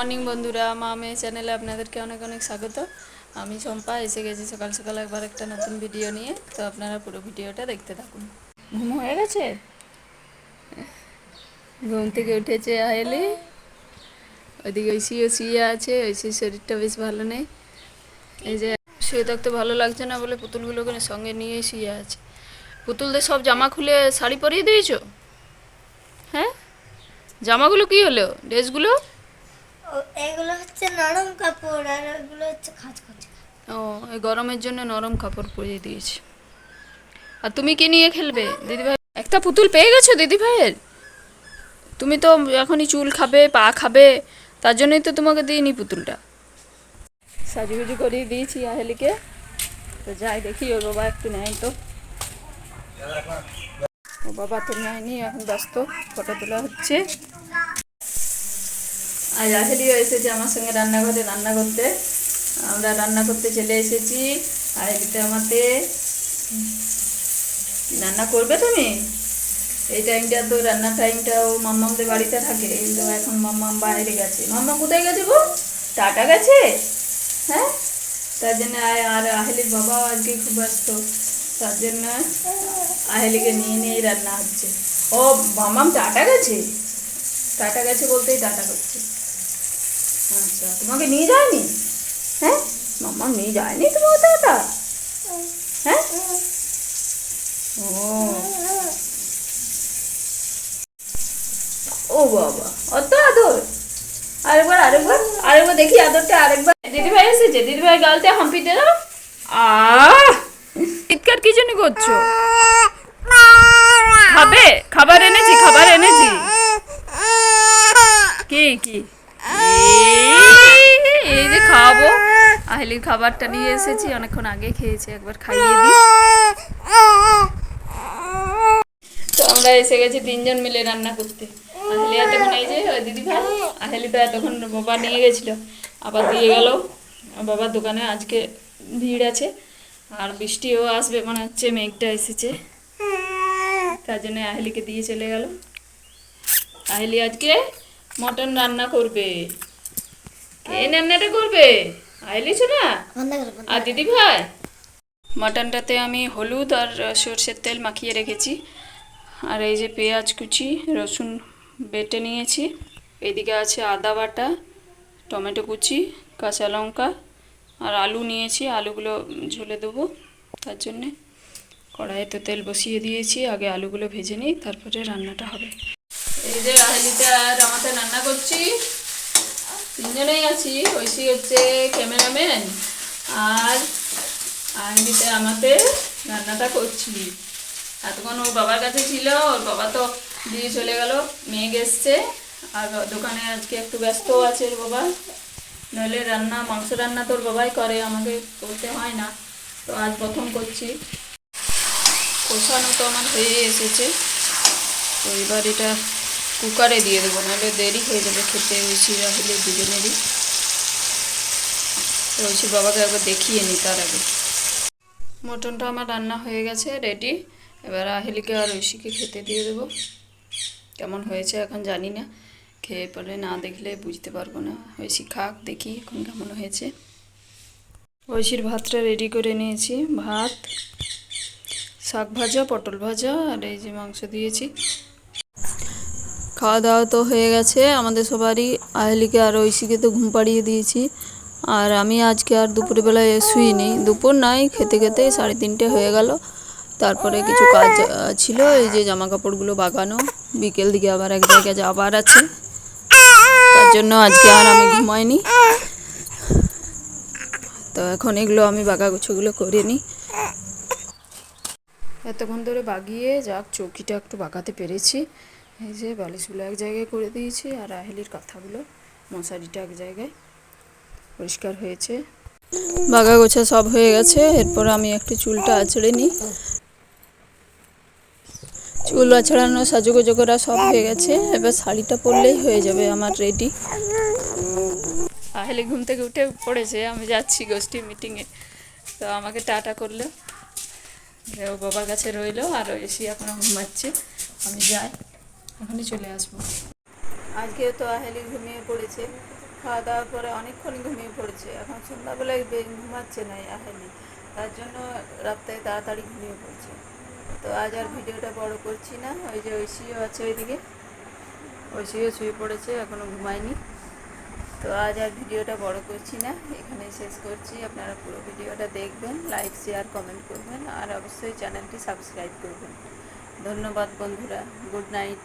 Morning বন্ধুরা, মা মেয়ে চ্যানেলে আপনাদেরকে অনেক অনেক স্বাগত। আমি চম্পা এসে গেছি সকাল সকাল একবার একটা নতুন ভিডিও নিয়ে। তো আপনারা পুরো ভিডিওটা দেখতে থাকুন। ঘুম হয়ে গেছে? ঘুম থেকে উঠেছে আহেলি ওইদিকে ওই ঐশিও শুয়ে আছে, ওই ঐশির শরীরটা বেশ ভালো নেই। এই যে শুয়ে থাকতে ভালো লাগছে না বলে পুতুলগুলোকে সঙ্গে নিয়ে শুয়ে আছে। পুতুলদের সব জামা খুলে শাড়ি পরিয়ে দিয়েছ? হ্যাঁ? জামাগুলো কি হলো? ড্রেসগুলো? এগুলো হচ্ছে নরম কাপড় আর এগুলো হচ্ছে খাঁচ ও, এই গরমের জন্য নরম কাপড় পরিয়ে দিয়েছে। আর তুমি কি নিয়ে খেলবে? দিদিভাই, একটা পুতুল পেয়ে গেছো দিদিভাইয়ের? তুমি তো এখনই চুল খাবে, পা খাবে, তার জন্যই তো তোমাকে দিইনি পুতুলটা। সাজুগুজু করিয়ে দিয়েছি আহেলিকে। তো যাই দেখি, ওর বাবা একটু নেয় তো। ও বাবা তো নেয়নি, এখন ব্যস্ত, ফটো তোলা হচ্ছে। আজ আহেলিও এসেছে আমার সঙ্গে রান্নাঘরে রান্না করতে। আমরা রান্না করতে চলে এসেছি। আহেলিতে আমাতে রান্না করবে তুমি? এই টাইমটা তো রান্নার টাইমটা ও মাম্মামদের বাড়িতে থাকে। কিন্তু এখন মাম্মাম বাইরে গেছে। মাম্মা কোথায় গেছে গো? টাটা গেছে? হ্যাঁ? তার জন্য আয়- আর আহেলির বাবা আজকে খুব ব্যস্ত। তার জন্য আহেলিকে নিয়ে নিয়েই রান্না হচ্ছে। ও, মাম্মাম টাটা গেছে? টাটা গেছে বলতেই টাটা করছে। আচ্ছা তোমাকে নিয়ে যায়নি? হ্যাঁ? মাম্মা, নিয়ে যায়নি তোমাকে টাটা হ্যাঁ? ও। বাবা, অত আদর। আরেকবার আরেকবার আরেকবার দেখি আদরটা আরেকবার। দিদিভাই এসেছে দিদিভাই গালতে হাম্পি দে দাও। আহ! চিৎকার কি জন্য করছ? খাবে, খাবার এনেছি খাবার এনেছি। কি কি? এই- যে খাওয়াবো আহেলির খাবারটা নিয়ে এসেছি অনেকক্ষণ আগে খেয়েছে একবার খাইয়ে দিই। তো আমরা এসে গেছি তিনজন মিলে রান্না করতে। আহেলি এতক্ষণ এই যে দিদি ভাই আহেলি তো এতক্ষণ বাবা নিয়ে গেছিল আবার দিয়ে গেল। বাবার দোকানে আজকে ভিড় আছে আর বৃষ্টিও আসবে মনে হচ্ছে মেঘটা এসেছে। তার জন্য আহেলিকে দিয়ে চলে গেল। আহেলি আজকে মটন রান্না করবে। কে রান্নাটা করবে? আহেলি না? আর দিদি ভাই? মাটনটাতে আমি হলুদ আর সর্ষের তেল মাখিয়ে রেখেছি। আর এই যে পেঁয়াজ কুচি রসুন বেটে নিয়েছি। এদিকে আছে আদা বাটা টমেটো কুচি কাঁচা লঙ্কা আর আলু নিয়েছি। আলুগুলো ঝুলে দেবো তার জন্যে। কড়াইতে তেল বসিয়ে দিয়েছি। আগে আলুগুলো ভেজে নিই তারপরে রান্নাটা হবে। এই যে আহলিতে আর রান্না করছি। তিনজনেই আছি, ঐশী হচ্ছে ক্যামেরাম্যান। আর আইনিতে আমাতে রান্নাটা করছি। এতক্ষণ ওর বাবার কাছে ছিল, ওর বাবা তো দিয়ে চলে গেল, মেঘ এসছে। আর দোকানে আজকে একটু ব্যস্ত আছে ওর বাবা। নইলে রান্না, মাংস রান্না তোর বাবাই করে, আমাকে করতে হয় না। তো আজ প্রথম করছি। কষানো তো আমার হয়ে এসেছে। তো এবার এটা কুকারে দিয়ে দেবো, নাহলে দেরি হয়ে যাবে খেতে বেশি রাখলে দুজনেরই। তো বাবাকে একবার দেখিয়ে নি তার আগে। মটনটা আমার রান্না হয়ে গেছে রেডি এবার আহেলিকে আর ঐশীকে খেতে দিয়ে দেবো। কেমন হয়েছে এখন জানি না। খেয়ে পরে না দেখলে বুঝতে পারব না। ঐশী খাক, দেখি এখন কেমন হয়েছে। ঐশীর ভাতটা রেডি করে নিয়েছি, ভাত, শাক ভাজা, পটল ভাজা, আর এই যে মাংস দিয়েছি। খাওয়া দাওয়া তো হয়ে গেছে। আমাদের সবারই, আহলিকে আর ঐশীকে তো ঘুম পাড়িয়ে দিয়েছি। আর আমি আজকে আর দুপুরে বেলায় শুইনি। দুপুর নাই, খেতে খেতে সাড়ে তিনটে হয়ে গেল। তারপরে কিছু কাজ ছিল, এই যে জামা কাপড়গুলো বাগানো। বিকেল দিকে আবার এক জায়গায় যাবার আছে। তার জন্য আজকে আর আমি ঘুমাইনি। তো এখন এগুলো আমি বাগা গুছোগুলো করে নিই। এতক্ষণ ধরে বাগিয়ে যাক, চৌকিটা একটু বাগাতে পেরেছি। এই যে বালিশগুলো এক জায়গায় করে দিয়েছি আর আহেলির কাঁথাগুলো, মশারিটা এক জায়গায় পরিষ্কার হয়েছে। বাগা গোছা সব হয়ে গেছে, এরপর আমি একটু চুলটা আছড়ে নিই। চুল আছড়ানো সাজুগুজো করা সব হয়ে গেছে, এবার শাড়িটা পরলেই হয়ে যাবে আমার রেডি। আহেলি ঘুম থেকে উঠে পড়েছে, আমি যাচ্ছি গোষ্ঠী মিটিংয়ে তো আমাকে টাটা করল। ও বাবার কাছে রইল আর এসে এখনও ঘুমাচ্ছে। আমি যাই। এখনই চলে আসব। আজকে তো আহেলি ঘুমিয়ে পড়েছে, খাওয়া দাওয়ার পরে অনেকক্ষণ ঘুমিয়ে পড়েছে, এখন সন্ধ্যাবেলায় ঘুমাচ্ছে না আহেলি, তার জন্য রাত্রে তাড়াতাড়ি ঘুমিয়ে পড়ছে। তো আজ আর ভিডিওটা বড় করছি না, ওই যে ঐশীও আছে ওইদিকে। ঐশীও শুয়ে পড়েছে এখনও ঘুমায়নি। তো আজ আর ভিডিওটা বড় করছি না, এখানে শেষ করছি, আপনারা পুরো ভিডিওটা দেখবেন, লাইক, শেয়ার, কমেন্ট করবেন, আর অবশ্যই চ্যানেলটি সাবস্ক্রাইব করবেন। ধন্যবাদ বন্ধুরা, গুড নাইট।